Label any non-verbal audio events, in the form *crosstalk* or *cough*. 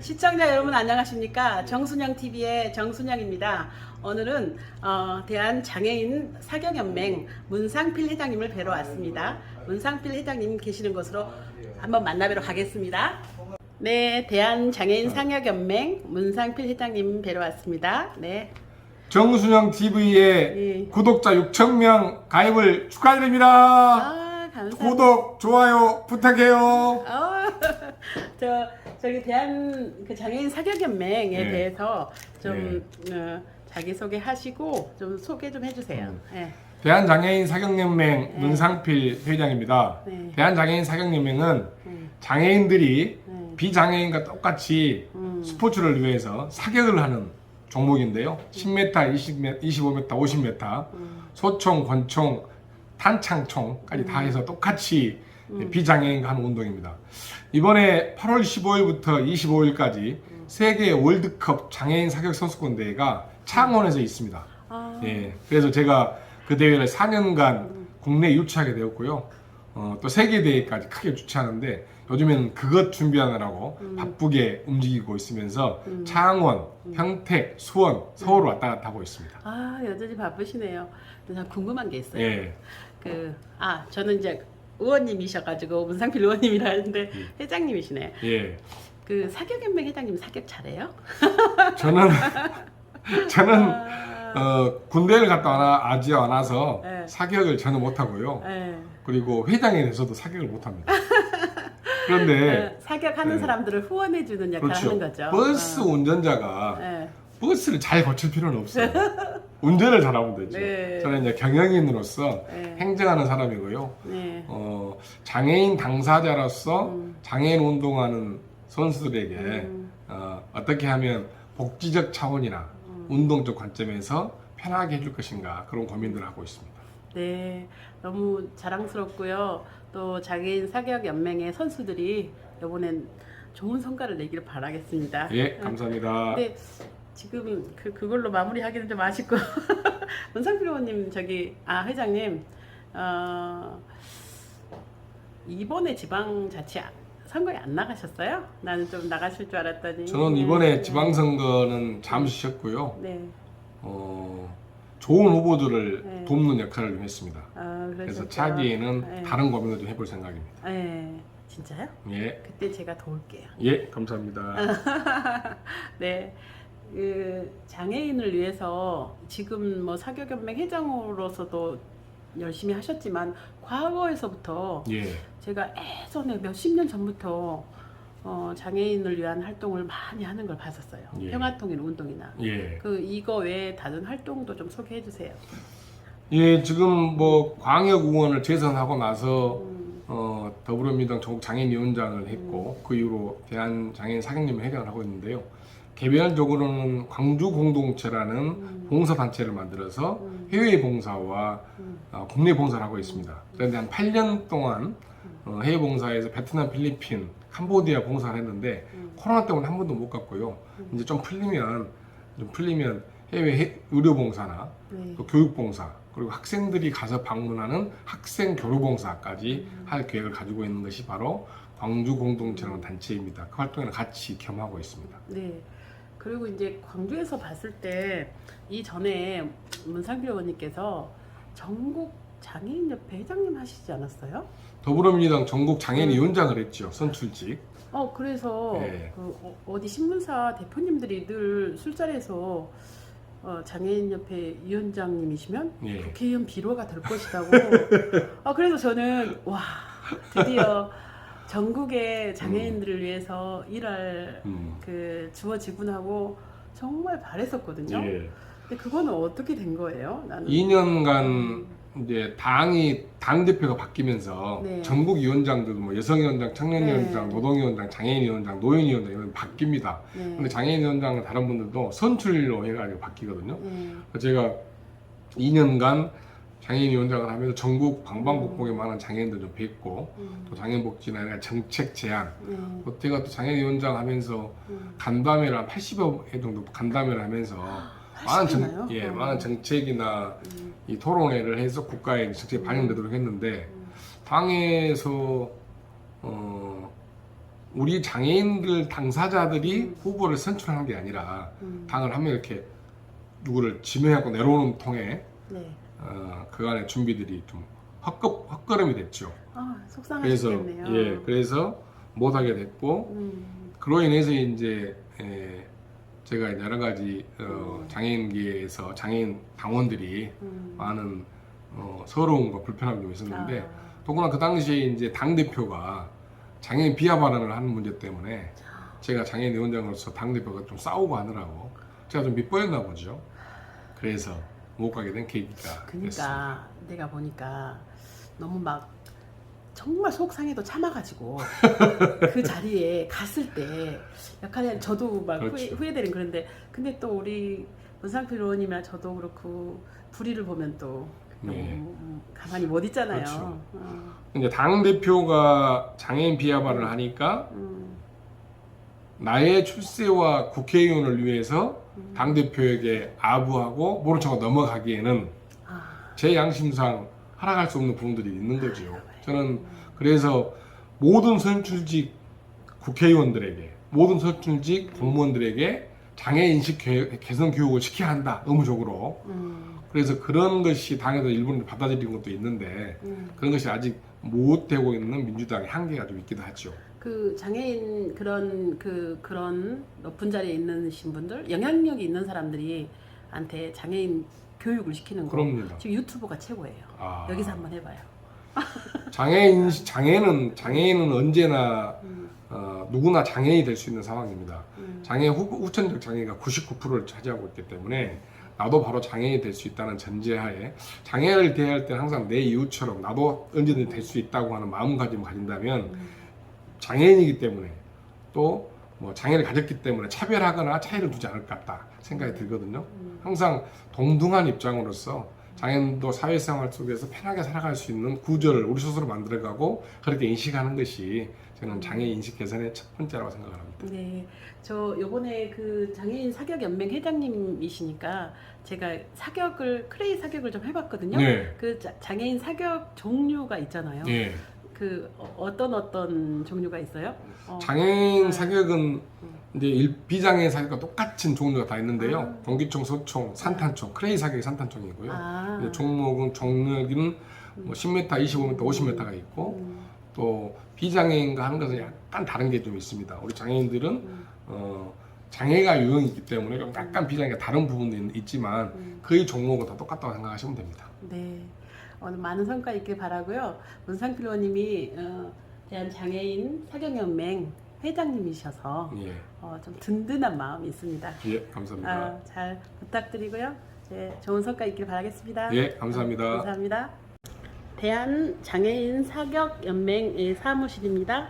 시청자 여러분 안녕하십니까 정순영 TV의 정순영입니다. 오늘은 어, 대한 장애인 사경연맹 문상필 회장님을 뵈러 왔습니다. 문상필 회장님 계시는 곳으로 한번 만나뵈러 가겠습니다. 네, 대한 장애인 상혁연맹 문상필 회장님 뵈러 왔습니다. 네, 정순영 TV의 예. 구독자 6천 명 가입을 축하드립니다. 아 감사합니다. 구독 좋아요 부탁해요. 어, *laughs* 저 저기 대한 그 장애인 사격연맹에 네. 대해서 좀 어, 자기 소개하시고 좀 소개 좀 해주세요. 음. 네. 대한장애인 사경연맹 문상필 회장입니다. 네. 대한장애인 사경연맹은 음, 장애인들이 네. 비장애인과 똑같이 음. 스포츠를 위해서 사격을 하는 종목인데요. 10m, 20m, 25m, 50m, 음. 소총, 권총, 탄창총까지 다 해서 똑같이 음. 비장애인과 하는 운동입니다. 이번에 8월 15일부터 25일까지 음. 세계 월드컵 장애인 사격 선수권 대회가 창원에서 있습니다. 아, 예, 그래서 제가 그 대회를 4년간 국내에 유치하게 되었고요. 어, 또 세계 대회까지 크게 주최하는데 요즘에는 그것 준비하느라고 바쁘게 움직이고 있으면서 창원, 평택, 수원, 서울 왔다 갔다 하고 있습니다. 아 여전히 바쁘시네요. 근데 저 궁금한 게 있어요. 예, 그아 저는 이제 의원님이셔가지고 문상필 의원님이라 하는데 회장님이시네. 예. 그 사격연맹 회장님 사격 잘해요? *laughs* 저는 저는 아, 어, 군대를 갔다 와나 아지 않아서 네. 사격을 저는 못 하고요. 네. 그리고 회장에 대해서도 사격을 못 합니다. 그런데 그 사격하는 네. 사람들을 후원해주는 역할을 그렇죠. 하는 거죠. 버스 어. 운전자가 네. 버스를 잘 거칠 필요는 없어요. *laughs* 운전을 잘하면 되죠. 네. 저는 이제 경영인으로서 네. 행정하는 사람이고요. 네. 어, 장애인 당사자로서 음. 장애인 운동하는 선수들에게 음. 어, 어떻게 하면 복지적 차원이나 음. 운동적 관점에서 편하게 해줄 것인가 그런 고민들을 하고 있습니다. 네, 너무 자랑스럽고요. 또 장애인 사격 연맹의 선수들이 이번엔 좋은 성과를 내기를 바라겠습니다. 예, 감사합니다. 근데 지금 그 그걸로 마무리하기는 좀 아쉽고 *laughs* 문상필 의원님 저기 아 회장님 어, 이번에 지방자치 선거에 안 나가셨어요? 나는 좀 나가실 줄 알았더니 저는 이번에 지방선거는 잠시 쉬었고요. 네, 어, 좋은 후보들을 네. 돕는 역할을 좀 했습니다. 아, 그래서 그러셨죠. 차기에는 네. 다른 고민을 좀 해볼 생각입니다. 네, 진짜요? 예, 그때 제가 도울게요. 예, 감사합니다. *laughs* 네. 그 장애인을 위해서 지금 뭐 사교연맹 회장으로서도 열심히 하셨지만 과거에서부터 예, 제가 예전에 몇십 년 전부터 어, 장애인을 위한 활동을 많이 하는 걸 봤었어요. 예. 평화통일 운동이나 예. 그 이거 외에 다른 활동도 좀 소개해 주세요. 예, 지금 뭐 광역 의원을 재선하고 나서 음, 어, 더불어민주당 전국 장애인 위원장을 했고 그 이후로 대한 장애인 사경연맹 회장을 하고 있는데요. 개별적으로는 광주 공동체라는 음. 봉사 단체를 만들어서 음. 해외 봉사와 음. 어, 국내 봉사를 하고 있습니다. 그런데 한 8년 동안 어, 해외 봉사에서 베트남, 필리핀, 캄보디아 봉사를 했는데 음. 코로나 때문에 한 번도 못 갔고요. 이제 좀 풀리면 좀 풀리면 해외 해- 의료 봉사나 네. 또 교육 봉사 그리고 학생들이 가서 방문하는 학생 교류 봉사까지 할 계획을 가지고 있는 것이 바로 광주 공동체라는 단체입니다. 그 활동에는 같이 겸하고 있습니다. 네. 그리고 이제 광주에서 봤을 때 이전에 문상필 의원님께서 전국 장애인협회 회장님 하시지 않았어요? 더불어민주당 전국 음. 장애인 위원장을 했죠. 선출직. 어 그래서 네. 그 어, 디 신문사 대표님들이 늘 술자리에서 어, 장애인협회 위원장님이시면 예. 국회의원 비로가 될 것이라고. *laughs* 아 그래서 저는 와 드디어 전국의 장애인들을 위해서 일할 음. 그 주어지구나고 정말 바랬었거든요. 예. 근데 그거는 어떻게 된 거예요? 나는 2년간 이제 당이 당 대표가 바뀌면서 네. 전국 위원장들도 뭐 여성 위원장, 청년위원장, 네. 노동 위원장, 장애인 위원장, 노인 위원장 이런 바뀝니다. 네. 근데 장애인 위원장은 다른 분들도 선출로 해가지고 바뀌거든요. 네. 제가 2년간 장애인위원장을 하면서 전국 방방곡곡에 많은 장애인들 좀 뵙고 음, 또 장애인복지나 정책 제안 네. 또 제가 또 장애인위원장 하면서 음. 간담회를 한 80여 회 정도 간담회를 하면서 많은 하시나요? 정, 예, 어. 많은 정책이나 음, 이 토론회를 해서 국가에 정책에 반영되도록 했는데 음. 당에서 어 우리 장애인들 당사자들이 후보를 선출하는 게 아니라 음. 당을 하면 이렇게 누구를 지명하고 내려오는 통에 네. 어, 그간의 준비들이 좀 헛것 헛걸음이 됐죠. 아, 그래서 속상하시겠네요. 예 그래서 못하게 됐고 음. 그로 인해서 이제 에, 제가 여러 가지 어, 음. 장애인계에서 장애인 당원들이 음. 많은 어, 서러움과 불편함이 좀 있었는데 아. 더구나 그 당시에 이제 당 대표가 장애인 비하 발언을 하는 문제 때문에 제가 장애인 위원장으로서 당 대표가 좀 싸우고 하느라고 제가 좀 밑보였나 보죠. 그래서 못 가게 된 계기가 됐습니다. 그러니까 내가 보니까 너무 막 정말 속상해도 참아가지고 *laughs* 그 자리에 갔을 때 약간 저도 막 후회, 그렇죠. 후회 되는 그런데 근데 또 우리 문상필 의원님이나 저도 그렇고 불의를 보면 또 너무 네. 음, 가만히 못 있잖아요. 그렇죠. 어, 이제 당 대표가 장애인 비하 발언을 하니까 음, 나의 출세와 국회의원을 위해서 음. 당 대표에게 아부하고 모른 척하고 넘어가기에는 아, 제 양심상 허락할 수 없는 부분들이 있는 거죠. 저는 그래서 모든 선출직 국회의원들에게 모든 선출직 공무원들에게 장애 인식 개- 개선 교육을 시켜야 한다 의무적으로. 음, 그래서 그런 것이 당에서 일본이 받아들인 것도 있는데 음. 그런 것이 아직 못 되고 있는 민주당의 한계가 좀 있기도 하죠. 그 장애인 그런 그 그런 높은 자리에 있는 분들 영향력이 있는 사람들이 한테 장애인 교육을 시키는 거 그럼요. 지금 유튜브가 최고예요. 아, 여기서 한번 해봐요. 장애인 장애는 장애인은 언제나 음, 어, 누구나 장애인이 될 수 있는 상황입니다. 음, 장애 후, 후천적 장애가 99%를 차지하고 있기 때문에 나도 바로 장애인이 될 수 있다는 전제하에 장애를 대할 때 항상 내 이웃처럼 나도 언제든지 될 수 있다고 하는 마음가짐을 가진다면 음, 장애인이기 때문에 또 뭐 장애를 가졌기 때문에 차별하거나 차이를 두지 않을 것 같다 생각이 들거든요. 음. 항상 동등한 입장으로서 장애인도 사회생활 속에서 편하게 살아갈 수 있는 구조를 우리 스스로 만들어가고 그렇게 인식하는 것이 저는 장애 인식 개선의 첫 번째라고 생각을 합니다. 네, 저 요번에 그 장애인 사격 연맹 회장님이시니까 제가 사격을 크레이 사격을 좀 해봤거든요. 네. 그 자- 장애인 사격 종류가 있잖아요. 예. 그 어- 어떤 어떤 종류가 있어요? 어, 장애인 네. 사격은 이제 일- 비장애인 사격과 똑같은 종류가 다 있는데요. 아. 공기총, 소총, 산탄총, 크레이 사격이 산탄총이고요. 아, 이제 종목은 종류는 뭐 10m, 25m, 50m가 있고 음, 또 비장애인과 하는 것은 약간 다른 게 좀 있습니다. 우리 장애인들은 음, 어, 장애가 유형이기 때문에 좀 약간 비장애가 다른 부분도 있- 있지만 음. 거의 종목은 다 똑같다고 생각하시면 됩니다. 네. 오늘 많은 성과 있길 바라고요. 문상필 의원님이 어, 대한 장애인 사격연맹 회장님이셔서 예, 어, 좀 든든한 마음이 있습니다. 예, 감사합니다. 아, 잘 부탁드리고요. 네, 좋은 성과 있길 바라겠습니다. 예, 감사합니다. 감사합니다. 대한 장애인 사격 연맹의 사무실입니다.